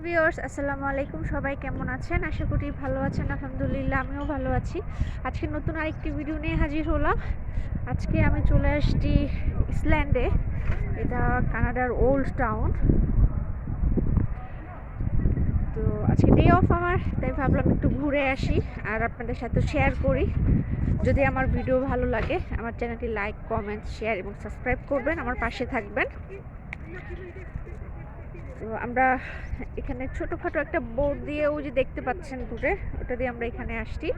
Viewers, আসসালামু আলাইকুম। সবাই কেমন আছেন? আশা করি ভালো আছেন, আলহামদুলিল্লাহ আমিও ভালো আছি। আজকে নতুন আরেকটি ভিডিও নিয়ে হাজির হলাম। আজকে আমি চলে আসছি ইসল্যান্ডে এটা কানাডার ওল্ড টাউন তো আজকে ডে অফ আমার, তাই ভাবলাম একটু ঘুরে আসি আর আপনাদের সাথে শেয়ার করি। যদি আমার ভিডিও ভালো লাগে, আমার চ্যানেলটি লাইক কমেন্ট শেয়ার এবং সাবস্ক্রাইব করবেন, আমার পাশে থাকবেন। তো আমরা এখানে ছোটোখাটো একটা বোর্ড দিয়ে ওই যে দেখতে পাচ্ছেন দূরে ওটা দিয়ে আমরা এখানে আসছি।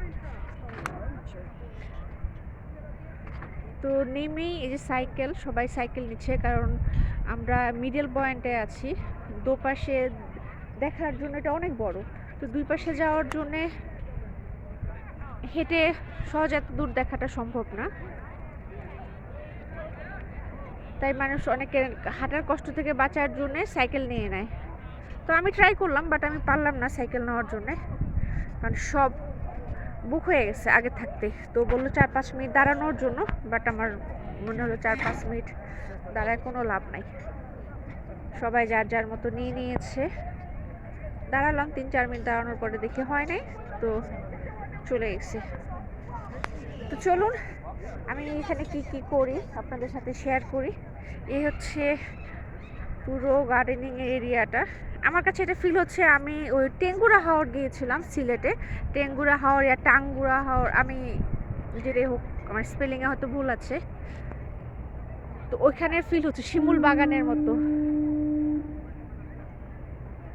তো নেমেই এই যে সাইকেল, সবাই সাইকেল নিচ্ছে কারণ আমরা মিডল পয়েন্টে আছি। দুপাশে দেখার জন্য এটা অনেক বড়। তো দুই পাশে যাওয়ার জন্যে হেঁটে সহজ এত দূর দেখাটা সম্ভব না। তাই মানুষ অনেকে হাঁটার কষ্ট থেকে বাঁচার জন্যে সাইকেল নিয়ে নেয়। তো আমি ট্রাই করলাম বাট আমি পারলাম না সাইকেল নেওয়ার জন্যে। কারণ সব বুক হয়ে গেছে আগে থাকতে তো বলল চার পাঁচ মিনিট দাঁড়ানোর জন্য বাট আমার মনে হলো চার পাঁচ মিনিট দাঁড়ায় কোনো লাভ নাই। সবাই যার যার মতো নিয়ে নিয়েছে। দাঁড়ালাম, তিন চার মিনিট দাঁড়ানোর পরে দেখি হয় নাই, তো চলে গেছে। তো চলুন, আমি এখানে কি কি করি, আপনাদের সাথে শেয়ার করি। এই হচ্ছে পুরো গার্ডেনিং এরিয়াটা আমার কাছে এটা ফিল হচ্ছে আমি ওই টেঙ্গুরা হাওর গিয়েছিলাম সিলেটে। টেঙ্গুরা হাওর ইয়া টাঙ্গুরা হাওর, আমি যেটাই হোক, আমার স্পেলিংয়ে হয়তো ভুল আছে। তো ওইখানে ফিল হচ্ছে শিমুল বাগানের মতো।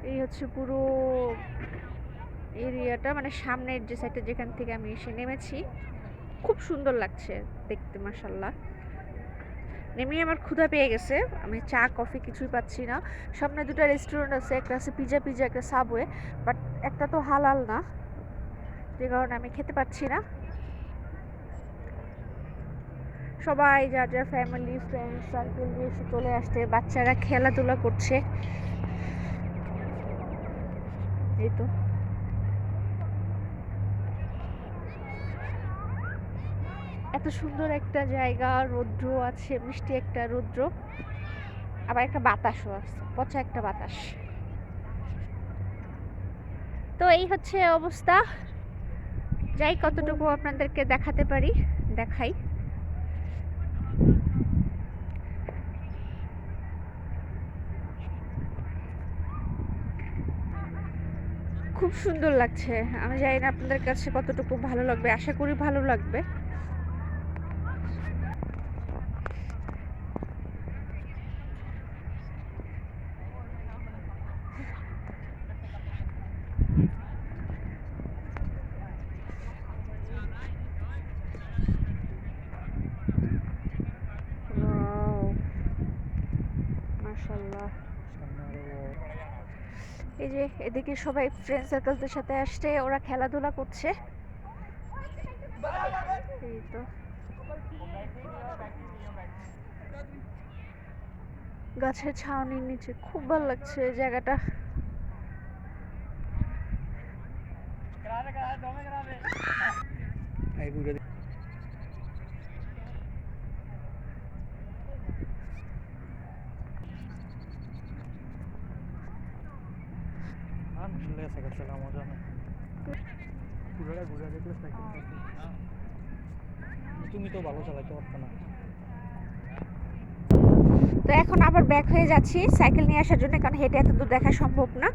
এই হচ্ছে পুরো এরিয়াটা মানে সামনের যে সাইডটা যেখান থেকে আমি এসে নেমেছি। খুব সুন্দর লাগছে দেখতে মাসাল্লাহ নেমেই আমার ক্ষুধা পেয়ে গেছে। আমি চা, কফি কিছুই পাচ্ছি না। সামনে দুটো রেস্টুরেন্ট আছে, একটা আছে পিজা পিজা একটা সাবওয়ে বাট একটা তো হালাল না। যে কারণে আমি খেতে পাচ্ছি না। সবাই, যার যার ফ্যামিলি ফ্রেন্ড সার্কেল নিয়ে এসে চলে আসছে, বাচ্চারা খেলাধুলা করছে। এই তো। এত সুন্দর একটা জায়গা, রৌদ্র আছে, মিষ্টি একটা রৌদ্র। আবার একটা বাতাসও আছে, পচা একটা বাতাস। তো এই হচ্ছে অবস্থা। যাই, কতটুকু আপনাদেরকে দেখাতে পারি, দেখাই। খুব সুন্দর লাগছে। আমি জানি না আপনাদের কাছে কতটুকু ভালো লাগবে, আশা করি ভালো লাগবে। এই যে এদিকে সবাই ফ্রেন্ড সার্কেলদের সাথে আসছে, ওরা খেলাধুলা করছে। গাছের ছাউনির নিচে, খুব ভালো লাগছে জায়গাটা alhamdulillah সাইকেল চালা মজা নেই পুরোটা ঘুরে দেখলে সাইকেল তুমি তো তো এখন আবার ব্যাক হয়ে যাচ্ছি। সাইকেল নিয়ে আসার জন্য, কারণ হেঁটে এত দূর দেখা সম্ভব না।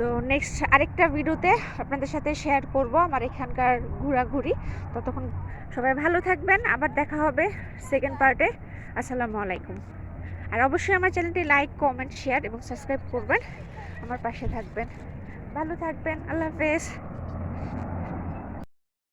তো নেক্সট আরেকটা ভিডিওতে আপনাদের সাথে শেয়ার করব আমার এখানকার ঘোরাঘুরি। ততক্ষণ সবাই ভালো থাকবেন, আবার দেখা হবে সেকেন্ড পার্টে আসসালামু আলাইকুম। আর অবশ্যই আমার চ্যানেলটি লাইক কমেন্ট শেয়ার এবং সাবস্ক্রাইব করবেন। আমার পাশে থাকবেন। ভালো থাকবেন। আল্লাহ হাফেজ।